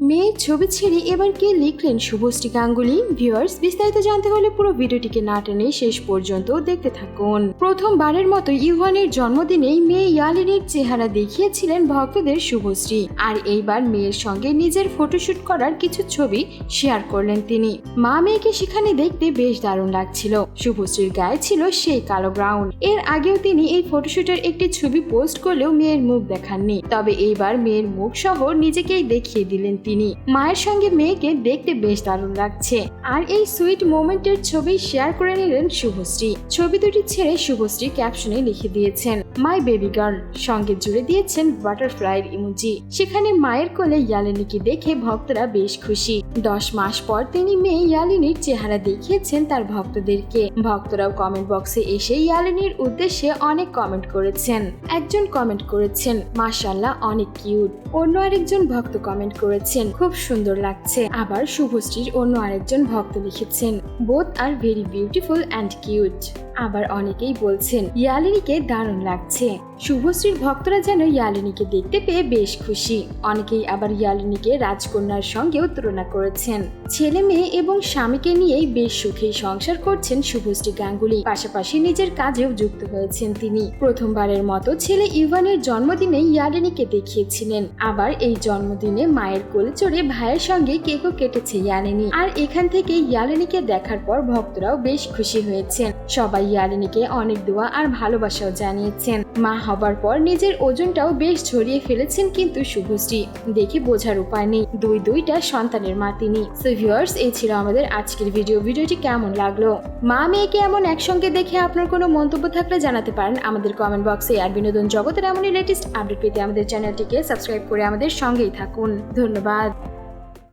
মেয়ের ছবি ছেড়ে এবার কে লিখলেন শুভশ্রী গাঙ্গুলি? ভিউয়ার্স বিস্তারিত জানতে হলে পুরো ভিডিওটিকে না টেনে শেষ পর্যন্ত দেখতে থাকুন। প্রথমবারের মতো ইউহানের জন্মদিনেই মেয়ে ইয়ালিনীর চেহারা দেখিয়েছিলেন ভক্তদের শুভশ্রী। আর এইবার মেয়ের সঙ্গে নিজের ফটোশুট করার কিছু ছবি শেয়ার করলেন তিনি। মা মেয়েকে সেখানে দেখতে বেশ দারুণ লাগছিল। শুভশ্রীর গায়ে ছিল সেই কালো গ্রাউন্ড এর আগেও তিনি এই ফটোশুটের একটি ছবি পোস্ট করলেও মেয়ের মুখ দেখাননি। তবে এইবার মেয়ের মুখ সহ নিজেকেই দেখিয়ে দিলেন তিনি। মায়ের সঙ্গে মেয়েকে দেখতে বেশ দারুণ লাগছে। আর এই সুইট মোমেন্টের ছবি শেয়ার করে নিলেন শুভশ্রী। ছবি দুটি ছেড়ে শুভশ্রী ক্যাপশনে লিখে দিয়েছেন, মাই বেবি গার্ল। সঙ্গে জুড়ে দিয়েছেন বাটারফ্লাইয়ের ইমোজি। সেখানে মায়ের কোলে ইয়ালিনীকে দেখে ভক্তরা বেশ খুশি। দশ মাস পর তিনি মেয়ে ইয়ালিনীর চেহারা দেখিয়েছেন তার ভক্তদেরকে। ভক্তরাও কমেন্ট বক্সে এসে ইয়ালিনীর উদ্দেশ্যে অনেক কমেন্ট করেছেন। একজন কমেন্ট করেছেন মাশাল্লাহ অনেক কিউট অন্য আরেকজন ভক্ত কমেন্ট করেছেন খুব সুন্দর লাগছে। আবার শুভশ্রীর অন্য আরেকজন ভক্ত লিখেছেন both are very beautiful and cute আবার অনেকেই বলছেন, ইয়ালিনীকে দারুণ লাগছে। শুভশ্রীর ভক্তরা যেন ইয়ালিনীকে দেখতে পেয়ে বেশ খুশি। অনেকেই আবার ইয়ালিনীকে রাজকন্যার সঙ্গেও তুলনা করেছেন। ছেলে মেয়ে এবং স্বামীকে নিয়েই বেশ সুখেই সংসার করছেন শুভশ্রী গাঙ্গুলি। পাশাপাশি নিজের কাজেও যুক্ত হয়েছেন তিনি। প্রথমবারের মতো ছেলে ইভানের জন্মদিনে ইয়ালিনীকে দেখিয়েছিলেন। আবার এই জন্মদিনে মায়ের কোলে চড়ে ভাইয়ের সঙ্গে কেকও কেটেছে ইয়ালিনী। আর এখান থেকে ইয়ালিনীকে দেখার পর ভক্তরাও বেশ খুশি হয়েছেন। সবাই ইয়ালিনীকে অনেক দোয়া আর ভালোবাসাও জানিয়েছেন। মা হবার পর নিজের ওজনটাও বেশ ঝরিয়ে ফেলেছেন কিন্তু শুভশ্রী। দেখে বোঝার উপায় নেই। দুই দুইটা সন্তানের মা তিনি। ভিউয়ার্স এই ছিল আমাদের আজকের ভিডিও ভিডিওটি কেমন লাগল? মা মেয়েকে এমন একসঙ্গে দেখে আপনার কোনো মন্তব্য থাকলে জানাতে পারেন আমাদের কমেন্ট বক্সে আর বিনোদন জগতের এমনই লেটেস্ট আপডেট পেতে আমাদের চ্যানেলটিকে সাবস্ক্রাইব করে আমাদের সঙ্গেই থাকুন। ধন্যবাদ।